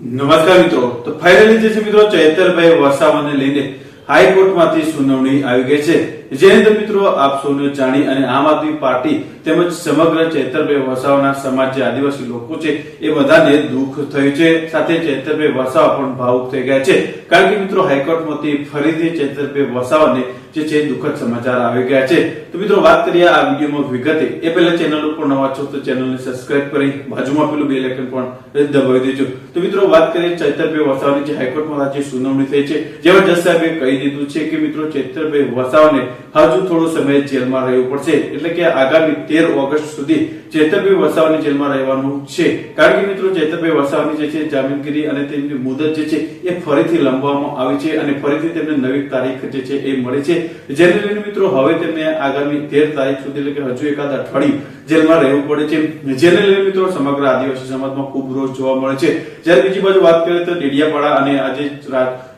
નમસ્કાર મિત્રો. તો ફાઇનલી જે છે મિત્રો ચૈતરભાઈ વસાવાને લઈને હાઈકોર્ટમાંથી સુનાવણી આવી ગઈ છે. જે મિત્રો, આપ સૌને જાણી અને આમ આદમી પાર્ટી તેમજ સમગ્ર ચેતરભાઈ વસાવાના સમાજ જે આદિવાસી લોકો છે એ બધાને દુઃખ થયું છે. સાથે ચેતરભાઈ વસાવા પણ ભાવુક થઈ ગયા છે. કારણ કે મિત્રો, હાઈકોર્ટમાંથી ફરીથી ચેતરભાઈ વસાવાને જે છે દુઃખદ સમાચાર આવી ગયા છે. તો મિત્રો, વાત કરીએ આ વિડીયોમાં વિગતે. એ પહેલા ચેનલ ઉપર નવા છો તો ચેનલને સબસ્ક્રાઇબ કરી બાજુમાં પેલું બે લેખન પણ દબાવી દેજો. તો મિત્રો, વાત કરીએ ચેતરભાઈ વસાવાની જે હાઈકોર્ટમાં આજે સુનાવણી થઈ છે. જેમાં જજ સાહેબે કહી દીધું છે કે મિત્રો, ચેતરભાઈ વસાવાને હજુ થોડો સમય જેલમાં રહેવું પડશે. એટલે કે આગામી તેર ઓગસ્ટ સુધી ચેતરભાઈ વસાવાની જેલમાં રહેવાનું છે. કારણ કે મિત્રો, ચેતરભાઈ વસાવાની જે છે, જામીનગીરી અને તેમની મુદત જે છે, એ ફરીથી લંબાવવામાં આવી છે અને ફરીથી તેમને નવી તારીખ જે છે, એ મળી છે. જેને લઈને મિત્રો, હવે તેમને આગામી તેર તારીખ સુધી એટલે કે હજુ એકાદ અઠવાડિયું જેલમાં રહેવું પડે છે. જેને લઈને મિત્રો, સમગ્ર આદિવાસી સમાજમાં ખૂબ રોષ જોવા મળે છે. જ્યારે બીજી બાજુ વાત કરીએ તો ડેડિયાપાડા અને આજે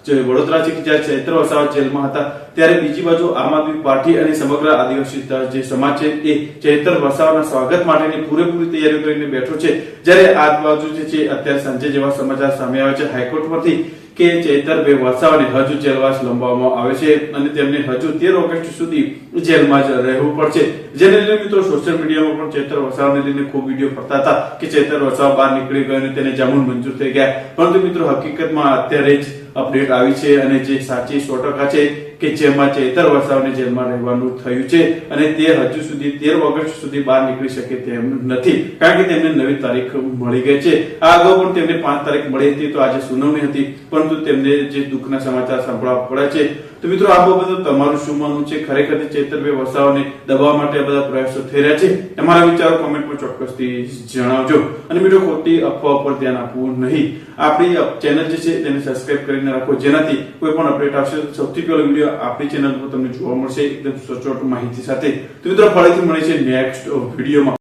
જે વડોદરા છે કે જ્યાં ચૈત્ર વસાવા જેલમાં હતા, ત્યારે બીજી બાજુ આમ આદમી પાર્ટી અને સમગ્ર આદિવાસી જે સમાજ છે, એ ચૈત્ર વસાવાના સ્વાગત માટેની પૂરેપૂરી તૈયારીઓ કરીને બેઠો છે. જ્યારે આ બાજુ જે છે, અત્યારે સાંજે જેવા સમાચાર સામે આવે છે હાઈકોર્ટમાંથી કે ચૈતરભાઈ વસાવાને હજુ જેલવાસ લંબાવવામાં આવે છે અને તેમને હજુ તેર ઓગસ્ટ સુધી જેલમાં જ રહેવું પડશે. જેને લઈને મિત્રો સોશિયલ મીડિયામાં પણ ચૈતર વસાવાને લઈને ખૂબ વીડિયો ફરતા હતા કે ચૈતર વસાવા બહાર નીકળી ગયો અને તેને જામીન મંજૂર થઈ ગયા. પરંતુ મિત્રો હકીકતમાં અત્યારે જ અપડેટ આવી છે અને જે સાચી સો ટકા છે કે જેમાં ચેતર વસાવને જેલમાં રહેવાનું થયું છે અને તે હજુ સુધી તેર ઓગસ્ટ સુધી બહાર નીકળી શકે તેમ નથી. કારણ કે તેમને નવી તારીખ મળી ગઈ છે. આ અગાઉ પણ તેમને પાંચ તારીખ મળી હતી, તો આજે સુનાવણી હતી. પરંતુ તેમને જે દુઃખના સમાચાર સાંભળવા પડ્યા છે તો મિત્રો, આ બાબતે તમારું શું માનવું છે? ખરેખર ચૈતરભાઈ વસાવાને દબાવવા માટે બધા પ્રયાસો થઈ રહ્યા છે, તમારા વિચારો કોમેન્ટમાં ચોક્કસથી જણાવજો. અને મિત્રો, ખોટી અફવા પર ધ્યાન આપવું નહીં. આપણી ચેનલ જે છે, તેને સબસ્ક્રાઇબ કરીને રાખો, જેનાથી કોઈ પણ અપડેટ આવશે. સૌથી પહેલો વીડિયો આપણી ચેનલ પર તમને જોવા મળશે, એકદમ સચોટ માહિતી સાથે. તો મિત્રો, ફરીથી મળે છે નેક્સ્ટ વિડીયોમાં